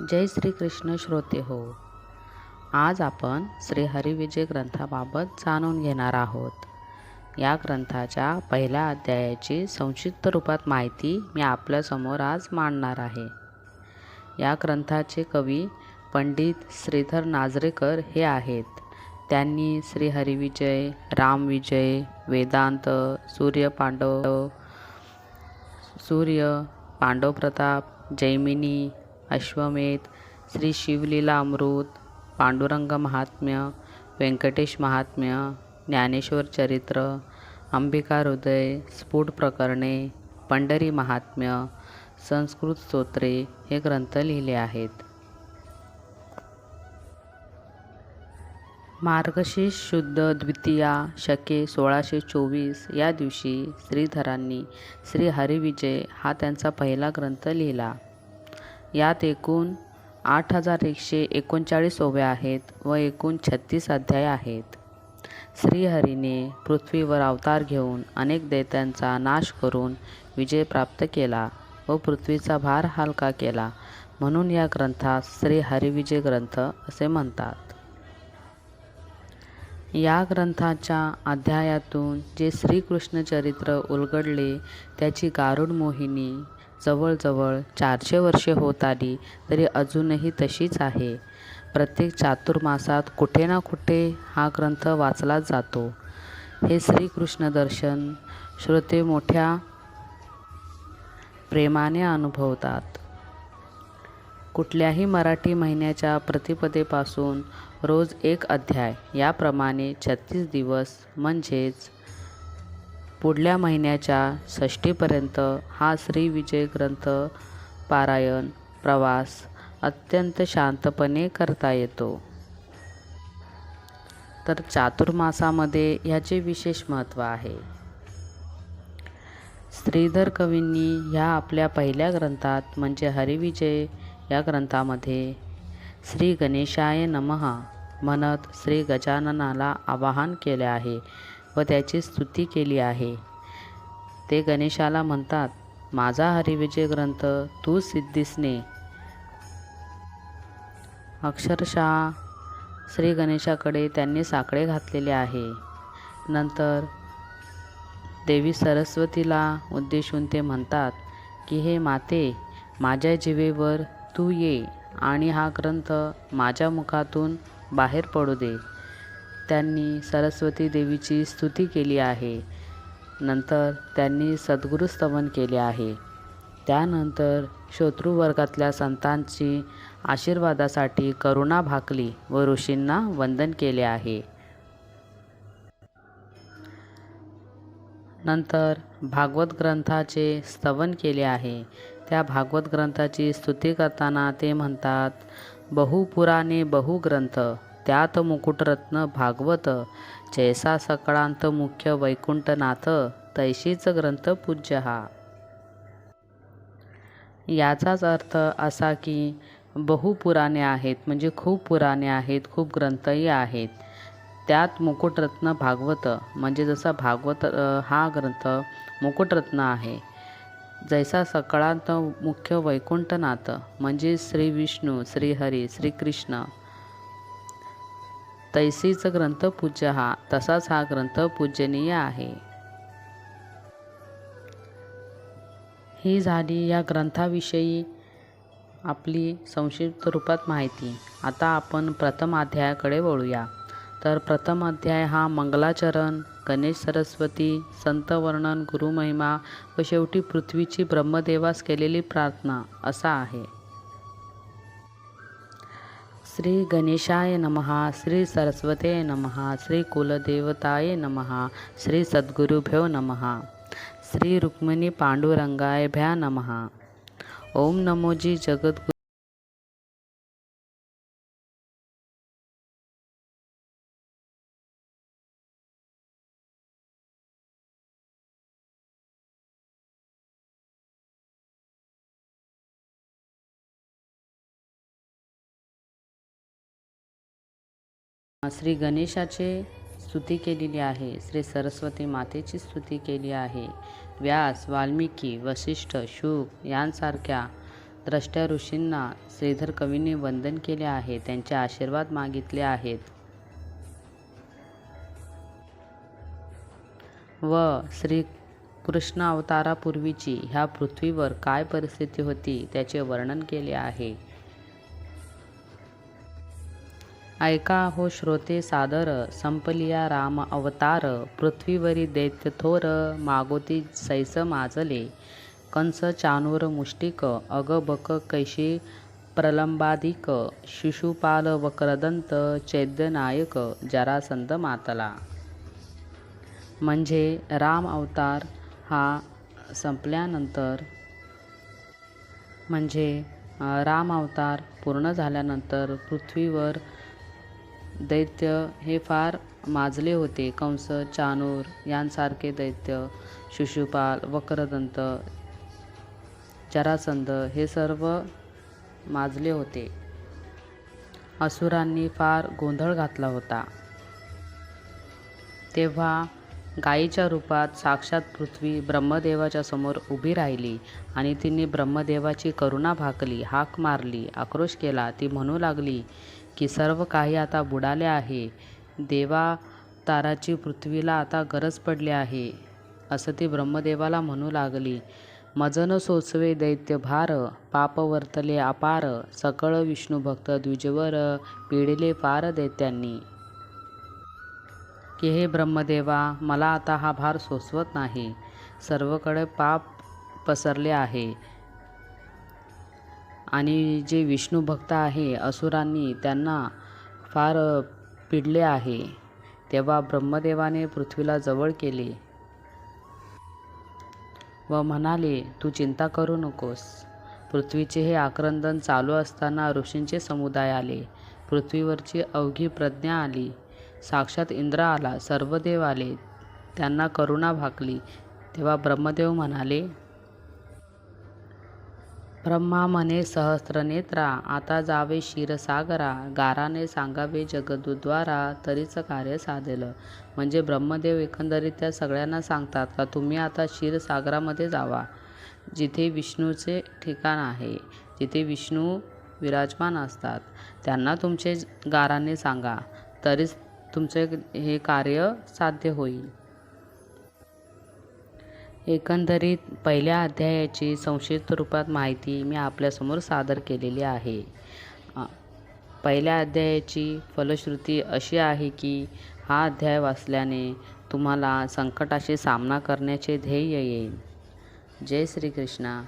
जय श्री कृष्ण श्रोते हो. आज आपण श्री हरिविजय ग्रंथाबाबत जाणून घेणार आहोत. या ग्रंथाच्या पहिल्या अध्यायाची संक्षिप्त रूपात माहिती मी आपल्यासमोर आज मांडणार आहे. या ग्रंथाचे कवी पंडित श्रीधर नाजरेकर हे आहेत. त्यांनी श्री हरिविजय रामविजय वेदांत सूर्य पांडव सूर्य पांडवप्रताप जैमिनी अश्वमेध श्री शिवलीला अमृत पांडुरंग महात्म्य व्यंकटेश महात्म्य ज्ञानेश्वर चरित्र अंबिका हृदय स्फुट प्रकरणे पंढरी महात्म्य संस्कृत स्तोत्रे हे ग्रंथ लिहिले आहेत. मार्गशीर्ष शुद्ध द्वितीया शके सोळाशे चोवीस या दिवशी श्रीधरांनी श्री हरिविजय हा त्यांचा पहिला ग्रंथ लिहिला. यात एकूण आठ हजार एकशे एकोणचाळीस ओव्या आहेत व एकूण छत्तीस अध्याय आहेत. श्रीहरीने पृथ्वीवर अवतार घेऊन अनेक दैत्यांचा नाश करून विजय प्राप्त केला व पृथ्वीचा भार हलका केला. म्हणून या ग्रंथास श्री हरिविजय ग्रंथ असे म्हणतात. या ग्रंथाच्या अध्यायातून जे श्रीकृष्ण चरित्र उलगडले त्याची गारुड मोहिनी जवळजवळ चारशे वर्षे होत आली तरी अजूनही तशीच आहे. प्रत्येक चातुर्मासात कुठे ना कुठे हा ग्रंथ वाचलाच जातो. हे श्रीकृष्ण दर्शन श्रोते मोठ्या प्रेमाने अनुभवतात. कुठल्याही मराठी महिन्याच्या प्रतिपदेपासून रोज एक अध्याय याप्रमाणे छत्तीस दिवस म्हणजेच पुढल्या महिन्याच्या षष्टीपर्यंत हा श्रीविजय ग्रंथ पारायण प्रवास अत्यंत शांतपणे करता येतो. तर चातुर्मासामध्ये ह्याचे विशेष महत्त्व आहे. श्रीधर कवींनी ह्या आपल्या पहिल्या ग्रंथात म्हणजे हरिविजय या ग्रंथामध्ये श्री गणेशाय नमः म्हणत श्री गजाननाला आवाहन केले आहे. व त्याची स्तुती केली आहे. ते गणेशाला म्हणतात माझा हरिविजय ग्रंथ तू सिद्धीसने. अक्षरशः श्री गणेशाकडे त्यांनी साकडे घातलेले आहे. नंतर देवी सरस्वतीला उद्देशून ते म्हणतात की हे माते माझ्या जीवेवर तू ये आणि हा ग्रंथ माझ्या मुखातून बाहेर पडू दे. त्यांनी सरस्वती देवीची स्तुती केली आहे. नंतर त्यांनी सद्गुरुस्तवन केले आहे. त्यानंतर शत्रुवर्गातल्या संतांची आशीर्वादासाठी करुणा भाकली व ऋषींना वंदन केले आहे. नंतर भागवत ग्रंथाचे स्तवन केले आहे. त्या भागवत ग्रंथाची स्तुती करताना ते म्हणतात बहुपुराणे बहुग्रंथ त्यात मुकुटरत्न भागवत जैसा सकळांत मुख्य वैकुंठनाथ तैशीच ग्रंथ पूज्य हा. याचाच अर्थ असा की बहुपुराणे आहेत म्हणजे खूप पुराणे आहेत खूप ग्रंथही आहेत. त्यात मुकुटरत्न भागवत म्हणजे जसा भागवत हा ग्रंथ मुकुटरत्न आहे. जैसा सकळांत मुख्य वैकुंठनाथ म्हणजे श्री विष्णू श्रीहरी श्रीकृष्ण तैसीच ग्रंथ पूज्य हा तसाच हा ग्रंथ पूजनीय आहे. ही झाली या ग्रंथाविषयी आपली संक्षिप्त रूपात माहिती. आता आपण प्रथम अध्यायाकडे वळूया. तर प्रथम अध्याय हा मंगलाचरण गणेश सरस्वती संत वर्णन गुरुमहिमा व शेवटी पृथ्वीची ब्रह्मदेवास केलेली प्रार्थना असा आहे. श्री गणेशाय नमः श्री सरस्वते नमहा श्री कुलदेवताय नमः श्री सद्गुरुभ्यो नमहा श्री रुक्मिणी पांडुरंगाय भ्या नमहा ओम नमोजी जगद्गुरु। श्री गणेशाचे स्तुती केलेली आहे. श्री सरस्वती मातेची स्तुती केली आहे. व्यास वाल्मिकी वशिष्ठ शुक यांसारख्या द्रष्ट्या ऋषींना श्रीधर कवींनी वंदन केले आहे. त्यांचे आशीर्वाद मागितले आहेत. व श्री कृष्ण अवतारापूर्वीची ह्या पृथ्वीवर काय परिस्थिती होती त्याचे वर्णन केले आहे. ऐका हो श्रोते सादर संपलिया राम अवतार पृथ्वीवरी दैत्य थोर मागोती सैस माजले कंस चानूर मुष्टिक अगबक कैशी प्रलंबाधिक शिशुपाल वक्रदंत चैद्यनायक जरासंद मातला। म्हणजे राम अवतार हा संपल्यानंतर म्हणजे राम अवतार पूर्ण झाल्यानंतर पृथ्वीवर दैत्य हे फार माजले होते. कंस चानूर यांसारखे दैत्य शिशुपाल वक्रदंत जरासंध हे सर्व माजले होते. असुरांनी फार गोंधळ घातला होता. तेव्हा गायीच्या रूपात साक्षात पृथ्वी ब्रह्मदेवाच्या समोर उभी राहिली आणि तिने ब्रह्मदेवाची करुणा भाकली हाक मारली आक्रोश केला ती म्हणू लागली की सर्व काही आता बुडाले आहे. देवा ताराची पृथ्वीला आता गरज पडली आहे असं ती ब्रह्मदेवाला म्हणू लागली. मजन सोचवे दैत्य भार पाप वर्तले अपार सकळ विष्णू भक्त द्विजवर पिढले फार दैत्यांनी. की हे ब्रह्मदेवा मला आता हा भार सोसवत नाही. सर्वकडे पाप पसरले आहे. आणि जे विष्णू भक्त आहे असुरांनी त्यांना फार पिडले आहे तेव्हा ब्रह्मदेवाने पृथ्वीला जवळ केले व म्हणाले तू चिंता करू नकोस. पृथ्वीचे हे आक्रंदन चालू असताना ऋषींचे समुदाय आले. पृथ्वीवरची अवघी प्रज्ञा आली. साक्षात इंद्र आला. सर्व देव आले. त्यांना करुणा भाकली. तेव्हा ब्रह्मदेव म्हणाले ब्रह्मा म्हणे सहस्रनेत्रा आता जावे क्षीरसागरा. गाराने सांगावे जगदुद्वारा तरीच कार्य साधेल. म्हणजे ब्रह्मदेव एकंदरीत त्या सगळ्यांना सांगतात का तुम्ही आता क्षीरसागरामध्ये जावा. जिथे विष्णूचे ठिकाण आहे जिथे विष्णू विराजमान असतात त्यांना तुमचे गाराने सांगा. तरीच तुमचे हे कार्य साध्य होईल. एकंदरीत पहिल्या अध्यायाची संक्षिप्त रूपात माहिती मी आपल्यासमोर सादर केलेली आहे. पहिल्या अध्यायाची फलश्रुती अशी आहे की हा अध्याय वाचल्याने तुम्हाला संकटाशी सामना करण्याचे ध्येय येईल. जय श्रीकृष्णा.